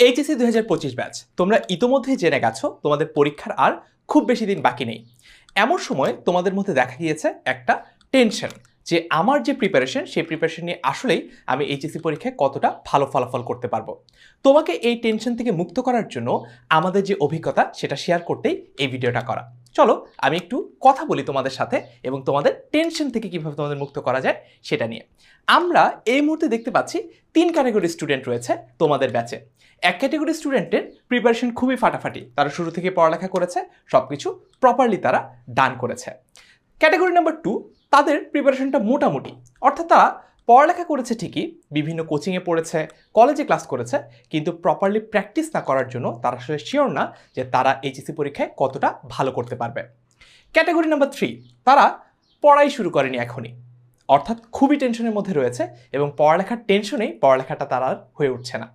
HSC দুই হাজার পঁচিশ ব্যাচ তোমরা ইতোমধ্যেই জেনে গেছো তোমাদের পরীক্ষার আর খুব বেশি দিন বাকি নেই। এমন সময় তোমাদের মধ্যে দেখা গিয়েছে একটা টেনশন যে আমার যে প্রিপারেশন সেই প্রিপারেশন নিয়ে আসলেই আমি এইচএসি পরীক্ষায় কতটা ভালো ফলাফল করতে পারব। তোমাকে এই টেনশন থেকে মুক্ত করার জন্য আমাদের যে অভিজ্ঞতা, সেটা শেয়ার করতেই এই ভিডিওটা করা। চলো, আমি একটু কথা বলি তোমাদের সাথে এবং তোমাদের টেনশন থেকে কীভাবে তোমাদের মুক্ত করা যায় সেটা নিয়ে। আমরা এই মুহূর্তে দেখতে পাচ্ছি তিন ক্যাটাগরি স্টুডেন্ট রয়েছে তোমাদের ব্যাচে এক ক্যাটাগরি স্টুডেন্টের প্রিপারেশন খুবই ফাটাফাটি। তারা শুরু থেকে পড়ালেখা করেছে সব কিছু প্রপারলি তারা ডান করেছে। ক্যাটাগরি নাম্বার টু তাদের প্রিপারেশনটা মোটামুটি। অর্থাৎ তারা পড়ালেখা করেছে ঠিকই, বিভিন্ন কোচিংয়ে পড়েছে কলেজে ক্লাস করেছে, কিন্তু প্রপারলি প্র্যাকটিস না করার জন্য তারা আসলে শিওর না যে তারা এইচএসসি পরীক্ষায় কতটা ভালো করতে পারবে। ক্যাটাগরি নাম্বার থ্রি তারা পড়াই শুরু করেনি এখনই। অর্থাৎ খুবই টেনশনের মধ্যে রয়েছে এবং পড়ালেখার টেনশনেই পড়ালেখাটা তারা হয়ে উঠছে না।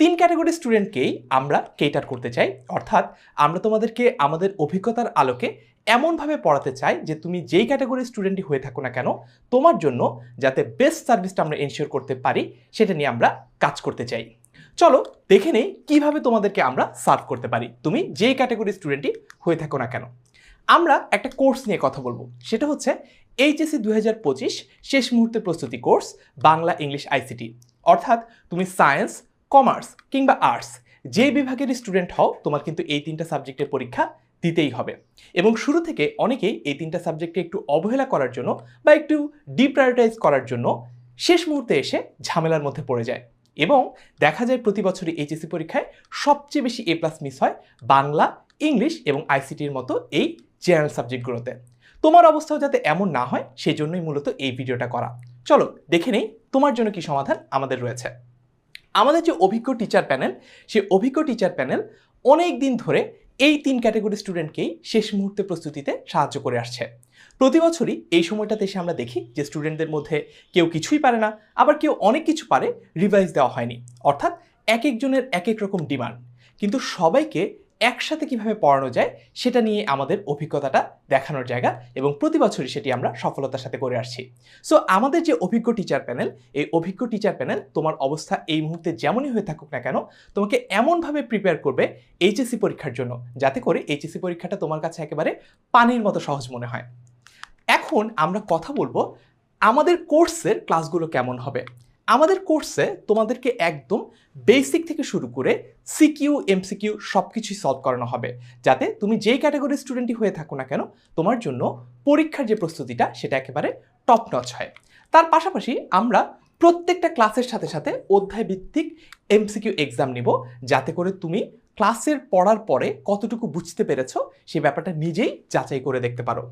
তিন ক্যাটাগরি স্টুডেন্টকেই আমরা কেটার করতে চাই, অর্থাৎ আমরা তোমাদেরকে আমাদের অভিজ্ঞতার আলোকে এমনভাবে পড়াতে চাই যে তুমি যেই ক্যাটাগরি স্টুডেন্টই হয়ে থাকো না কেন, তোমার জন্য যাতে বেস্ট সার্ভিসটা আমরা এনশিওর করতে পারি, সেটা নিয়ে আমরা কাজ করতে চাই। চলো দেখে নেই কীভাবে তোমাদেরকে আমরা সার্ভ করতে পারি। তুমি যেই ক্যাটাগরি স্টুডেন্টই হয়ে থাকো না কেন। আমরা একটা কোর্স নিয়ে কথা বলব। সেটা হচ্ছে এইচএসসি দু শেষ মুহূর্তে প্রস্তুতি কোর্স বাংলা ইংলিশ আইসিটি অর্থাৎ তুমি সায়েন্স কমার্স কিংবা আর্টস যে বিভাগের স্টুডেন্ট হও, তোমার কিন্তু এই তিনটা সাবজেক্টের পরীক্ষা দিতেই হবে। এবং শুরু থেকে অনেকেই এই তিনটা সাবজেক্টে একটু অবহেলা করার জন্য বা একটু ডিপ্রায়োরিটাইজ করার জন্য শেষ মুহূর্তে এসে ঝামেলার মধ্যে পড়ে যায়। এবং দেখা যায় প্রতি বছরই এইচএসসি পরীক্ষায় সবচেয়ে বেশি এ প্লাস মিস হয় বাংলা, ইংলিশ এবং আইসিটির মতো এই জেনারেল সাবজেক্টগুলোতে তোমার অবস্থাও যাতে এমন না হয় সেই জন্যই মূলত এই ভিডিওটা করা। চলো, দেখে নেই তোমার জন্য কি সমাধান আমাদের রয়েছে। আমাদের যে অভিজ্ঞ টিচার প্যানেল সেই অভিজ্ঞ টিচার প্যানেল অনেক দিন ধরে এই তিন ক্যাটাগরি স্টুডেন্টকেই শেষ মুহূর্তে প্রস্তুতিতে সাহায্য করে আসছে। প্রতি বছরই এই সময়টাতে এসে আমরা দেখি যে স্টুডেন্টদের মধ্যে কেউ কিছুই পারে না, আবার কেউ অনেক কিছু পারে রিভাইজ দেওয়া হয়নি। অর্থাৎ এক একজনের এক এক রকম ডিমান্ড কিন্তু সবাইকে একসাথে কীভাবে পড়ানো যায়, সেটা নিয়ে আমাদের অভিজ্ঞতাটা দেখানোর জায়গা এবং প্রতি বছরই সেটি আমরা সফলতার সাথে করে আসছি। সো আমাদের যে অভিজ্ঞ টিচার প্যানেল এই অভিজ্ঞ টিচার প্যানেল তোমার অবস্থা এই মুহূর্তে যেমনই হয়ে থাকুক না কেন, তোমাকে এমনভাবে প্রিপেয়ার করবে এইচএসসি পরীক্ষার জন্য, যাতে করে এইচএসসি পরীক্ষাটা তোমার কাছে একেবারে পানির মতো সহজ মনে হয়। এখন আমরা কথা বলব আমাদের কোর্সের ক্লাসগুলো কেমন হবে। আমাদের কোর্সে তোমাদেরকে একদম বেসিক থেকে শুরু করে সিকিউ এমসিকিউ সব কিছুই সলভ করানো হবে। যাতে তুমি যেই ক্যাটাগরির স্টুডেন্টই হয়ে থাকো না কেন, তোমার জন্য পরীক্ষার যে প্রস্তুতিটা, সেটা একেবারে টপ নচ হয়। তার পাশাপাশি আমরা প্রত্যেকটা ক্লাসের সাথে সাথে অধ্যায় ভিত্তিক এমসিকিউ এক্সাম নিব, যাতে করে তুমি ক্লাসের পড়ার পরে কতটুকু বুঝতে পেরেছ সেই ব্যাপারটা নিজেই যাচাই করে দেখতে পারো।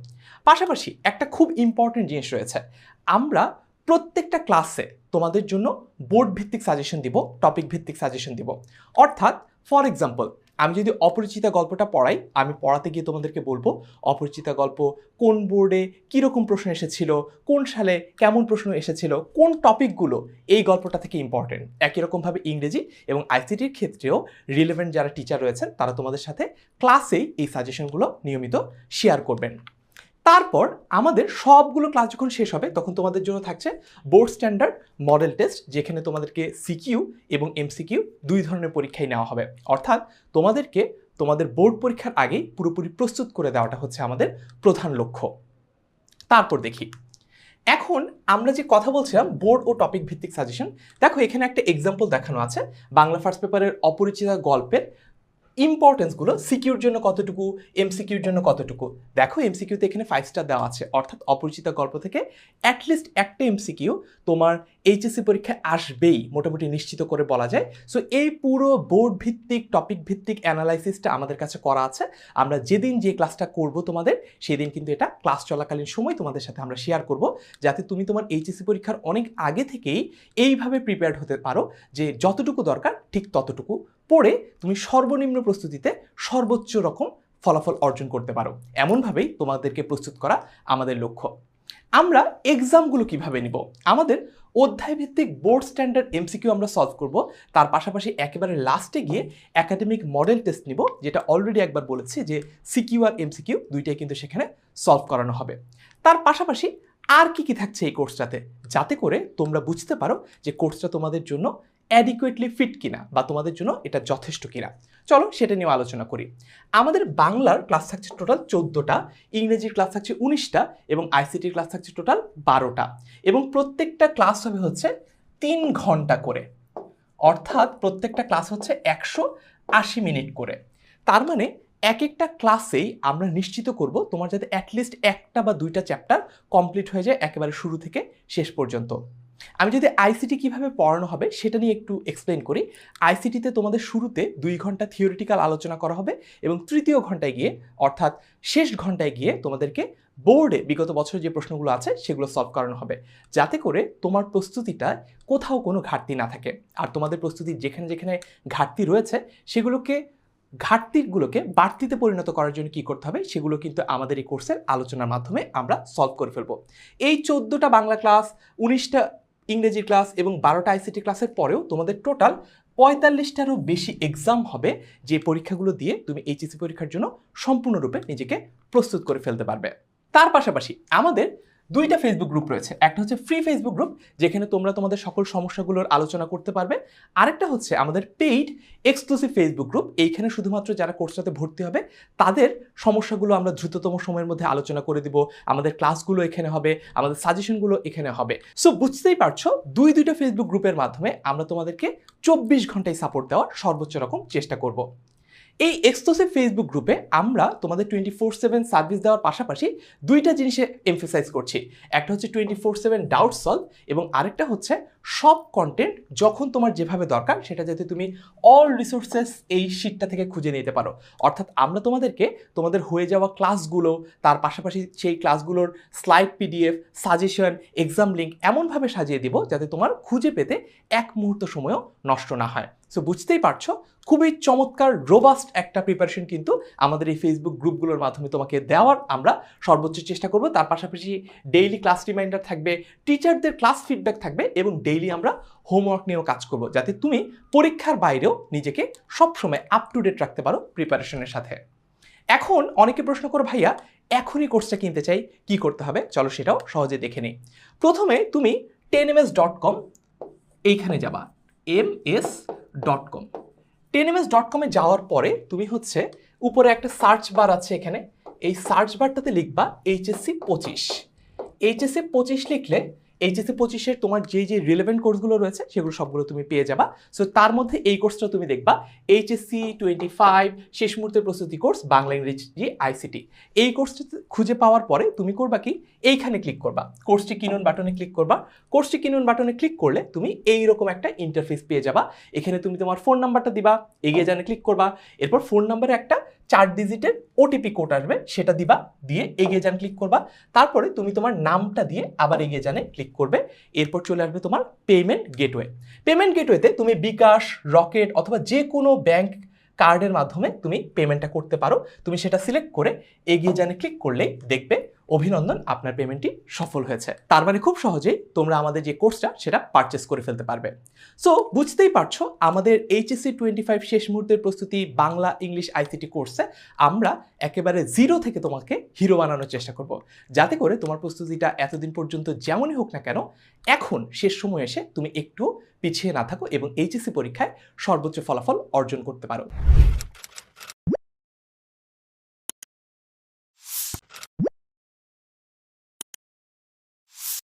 পাশাপাশি একটা খুব ইম্পর্টেন্ট জিনিস রয়েছে। আমরা প্রত্যেকটা ক্লাসে তোমাদের জন্য বোর্ড ভিত্তিক সাজেশন দিব টপিক ভিত্তিক সাজেশন দিব। অর্থাৎ ফর এক্সাম্পল আমি যদি অপরিচিতা গল্পটা পড়াই, আমি পড়াতে গিয়ে তোমাদেরকে বলব, অপরিচিতা গল্প কোন বোর্ডে কীরকম প্রশ্ন এসেছিল, কোন সালে কেমন প্রশ্ন এসেছিল, কোন টপিকগুলো এই গল্পটা থেকে ইম্পর্টেন্ট একই রকমভাবে ইংরেজি এবং আইসিটির ক্ষেত্রেও রিলেভেন্ট যারা টিচার রয়েছেন, তারা তোমাদের সাথে ক্লাসেই এই সাজেশনগুলো নিয়মিত শেয়ার করবেন। তারপর আমাদের সবগুলো ক্লাস যখন শেষ হবে, তখন তোমাদের জন্য থাকছে বোর্ড স্ট্যান্ডার্ড মডেল টেস্ট যেখানে তোমাদেরকে সিকিউ এবং এমসিকিউ দুই ধরনের পরীক্ষায় নেওয়া হবে। অর্থাৎ তোমাদেরকে তোমাদের বোর্ড পরীক্ষার আগেই পুরোপুরি প্রস্তুত করে দেওয়াটা হচ্ছে আমাদের প্রধান লক্ষ্য। তারপর দেখি। এখন আমরা যে কথা বলছিলাম বোর্ড ও টপিক ভিত্তিক সাজেশন দেখো এখানে একটা এক্সাম্পল দেখানো আছে। বাংলা ফার্স্ট পেপারের অপরিচিতা গল্পের ইম্পর্টেন্সগুলো সিকিউর জন্য কতটুকু এমসিকিউর জন্য কতটুকু? দেখো এমসিকিউতে এখানে ফাইভ স্টার দেওয়া আছে। অর্থাৎ অপরিচিত গল্প থেকে অ্যাটলিস্ট একটা এমসিকিউ তোমার এইচএসসি পরীক্ষায় আসবেই, মোটামুটি নিশ্চিত করে বলা যায়। সো এই পুরো বোর্ড ভিত্তিক টপিক ভিত্তিক অ্যানালাইসিসটা আমাদের কাছে করা আছে। আমরা যেদিন যে ক্লাসটা করব তোমাদের, সেদিন কিন্তু এটা ক্লাস চলাকালীন সময় তোমাদের সাথে আমরা শেয়ার করব, যাতে তুমি তোমার এইচএসসি পরীক্ষার অনেক আগে থেকেই এইভাবে প্রিপেয়ার্ড হতে পারো যে যতটুকু দরকার, ঠিক ততটুকু পড়ে তুমি সর্বনিম্ন প্রস্তুতিতে সর্বোচ্চ রকম ফলাফল অর্জন করতে পারো। এমনভাবেই তোমাদেরকে প্রস্তুত করা আমাদের লক্ষ্য। আমরা এক্সামগুলো কীভাবে নিব? আমাদের অধ্যায় ভিত্তিক বোর্ড স্ট্যান্ডার্ড এমসিকিউ আমরা সলভ করব। তার পাশাপাশি একেবারে লাস্টে গিয়ে একাডেমিক মডেল টেস্ট নিব, যেটা অলরেডি একবার বলেছি যে সিকিউ আর এমসিকিউ দুইটাই কিন্তু সেখানে সলভ করানো হবে। তার পাশাপাশি আর কি কি থাকছে এই কোর্সটাতে যাতে করে তোমরা বুঝতে পারো যে কোর্সটা তোমাদের জন্য অ্যাডিকুয়েটলি ফিট কিনা বা তোমাদের জন্য এটা যথেষ্ট কিনা। চলো সেটা নিয়ে আলোচনা করি। আমাদের বাংলার ক্লাস থাকছে টোটাল চোদ্দোটা, ইংরেজির ক্লাস থাকছে উনিশটা এবং আইসিটির ক্লাস থাকছে টোটাল বারোটা এবং প্রত্যেকটা ক্লাস হবে হচ্ছে তিন ঘণ্টা করে। অর্থাৎ প্রত্যেকটা ক্লাস হচ্ছে একশো আশি মিনিট করে। তার মানে এক একটা ক্লাসেই আমরা নিশ্চিত করব তোমার যাতে অ্যাটলিস্ট একটা বা দুইটা চ্যাপ্টার কমপ্লিট হয়ে যায় একেবারে শুরু থেকে শেষ পর্যন্ত। আমি যদি আইসিটি কীভাবে পড়ানো হবে সেটা নিয়ে একটু এক্সপ্লেন করি। আইসিটিতে তোমাদের শুরুতে দুই ঘণ্টা থিওরিটিক্যাল আলোচনা করা হবে এবং তৃতীয় ঘন্টায় গিয়ে, অর্থাৎ শেষ ঘন্টায় গিয়ে তোমাদেরকে বোর্ডে বিগত বছরের যে প্রশ্নগুলো আছে সেগুলো সলভ করানো হবে। যাতে করে তোমার প্রস্তুতিটা কোথাও কোনো ঘাটতি না থাকে। আর তোমাদের প্রস্তুতির যেখানে যেখানে ঘাটতি রয়েছে সেগুলোকে, ঘাটতিগুলোকে বাড়তিতে পরিণত করার জন্য কি করতে হবে সেগুলো কিন্তু আমাদের এই কোর্সের আলোচনার মাধ্যমে আমরা সলভ করে ফেলব। এই চোদ্দোটা বাংলা ক্লাস উনিশটা ইংরেজি ক্লাস এবং বারোটা আইসিটি ক্লাসের পরেও তোমাদের টোটাল পঁয়তাল্লিশটারও বেশি এক্সাম হবে যে পরীক্ষাগুলো দিয়ে তুমি এইচএসি পরীক্ষার জন্য সম্পূর্ণরূপে নিজেকে প্রস্তুত করে ফেলতে পারবে। তার পাশাপাশি আমাদের দুইটা ফেসবুক গ্রুপ রয়েছে। একটা হচ্ছে ফ্রি ফেসবুক গ্রুপ যেখানে তোমরা তোমাদের সকল সমস্যাগুলোর আলোচনা করতে পারবে। আরেকটা হচ্ছে আমাদের পেইড এক্সক্লুসিভ ফেসবুক গ্রুপ এইখানে শুধুমাত্র যারা কোর্সটাতে ভর্তি হবে, তাদের সমস্যাগুলো আমরা দ্রুততম সময়ের মধ্যে আলোচনা করে দিব। আমাদের ক্লাসগুলো এখানে হবে, আমাদের সাজেশনগুলো এখানে হবে। সো বুঝতেই পারছ, দুই দুইটা ফেসবুক গ্রুপের মাধ্যমে আমরা তোমাদেরকে চব্বিশ ঘন্টায় সাপোর্ট দেওয়ার সর্বোচ্চ রকম চেষ্টা করব। এই এক্সক্লুসিভ ফেসবুক গ্রুপে আমরা তোমাদের টোয়েন্টি ফোর সেভেন সার্ভিস দেওয়ার পাশাপাশি দুইটা জিনিসে এমফেসাইজ করছি। একটা হচ্ছে twenty four seven doubt solve এবং আরেকটা হচ্ছে সব কন্টেন্ট যখন তোমার যেভাবে দরকার সেটা যাতে তুমি অল রিসোর্সেস এই শিটটা থেকে খুঁজে নিতে পারো। অর্থাৎ আমরা তোমাদেরকে তোমাদের হয়ে যাওয়া ক্লাসগুলো তার পাশাপাশি সেই ক্লাসগুলোর slide PDF suggestion exam link এমনভাবে সাজিয়ে দিব যাতে তোমার খুঁজে পেতে এক মুহূর্ত সময়ও নষ্ট না হয়। সো বুঝতেই পারছ? খুবই চমৎকার রোবাস্ট একটা প্রিপারেশন কিন্তু আমাদের এই ফেসবুক গ্রুপগুলোর মাধ্যমে তোমাকে দেওয়ার আমরা সর্বোচ্চ চেষ্টা করব। তার পাশাপাশি ডেইলি ক্লাস রিমাইন্ডার থাকবে টিচারদের ক্লাস ফিডব্যাক থাকবে এবং ডেইলি আমরা হোমওয়ার্ক নিয়েও কাজ করব, যাতে তুমি পরীক্ষার বাইরেও নিজেকে সবসময় আপ টু ডেট রাখতে পারো প্রিপারেশনের সাথে। এখন অনেকে প্রশ্ন করো, ভাইয়া, এখনই কোর্সটা কিনতে চাই, কি করতে হবে? চলো সেটাও সহজে দেখে নিই। প্রথমে তুমি ten M S dot com এইখানে যাবা। M S dot com ten M S dot কমে যাওয়ার পরে তুমি হচ্ছে উপরে একটা সার্চ বার আছে এখানে। এই সার্চ বারটাতে লিখবা এইচএসসি পঁচিশ। এইচএসসি পঁচিশ লিখলে এইচএসসি পঁচিশের তোমার যে যে রিলেভেন্ট কোর্সগুলো রয়েছে সেগুলো সবগুলো তুমি পেয়ে যাবা। সো তার মধ্যে এই কোর্সটা তুমি দেখবা। এইচএসসি টোয়েন্টি ফাইভ শেষ মুহূর্তের প্রস্তুতি কোর্স বাংলা ইংরেজি আইসিটি এই কোর্সটি খুঁজে পাওয়ার পরে তুমি করবা কি? এইখানে ক্লিক করবা। কোর্সটি কিনুন বাটনে ক্লিক করবা। কোর্সটি কিনুন বাটনে ক্লিক করলে তুমি এইরকম একটা ইন্টারফেস পেয়ে যাবা। এখানে তুমি তোমার ফোন নাম্বারটা দিবা এগিয়ে জানে ক্লিক করবা। এরপর ফোন নাম্বারে একটা চার ডিজিটের ওটিপি কোড আসবে, সেটা দিবা, দিয়ে এগিয়ে যান ক্লিক করবা। তারপরে তুমি তোমার নামটা দিয়ে আবার এগিয়ে জানে ক্লিক করবে। এরপর চলে আসবে তোমার পেমেন্ট গেটওয়ে পেমেন্ট গেটওয়েতে তুমি বিকাশ, রকেট অথবা যে কোনো ব্যাংক কার্ডের মাধ্যমে তুমি পেমেন্টটা করতে পারো। তুমি সেটা সিলেক্ট করে এগিয়ে জানে ক্লিক করলেই দেখবে অভিনন্দন, আপনার পেমেন্টটি সফল হয়েছে। তার মানে খুব সহজেই তোমরা আমাদের যে কোর্সটা, সেটা পারচেস করে ফেলতে পারবে। সো বুঝতেই পারছ, আমাদের এইচএসসি টোয়েন্টি ফাইভ শেষ মুহূর্তের প্রস্তুতি বাংলা ইংলিশ আইসিটি কোর্সে আমরা একেবারে জিরো থেকে তোমাকে হিরো বানানোর চেষ্টা করব। যাতে করে তোমার প্রস্তুতিটা এতদিন পর্যন্ত যেমনই হোক না কেন, এখন শেষ সময় এসে তুমি একটু পিছিয়ে না থাকো এবং এইচএসসি পরীক্ষায় সর্বোচ্চ ফলাফল অর্জন করতে পারো।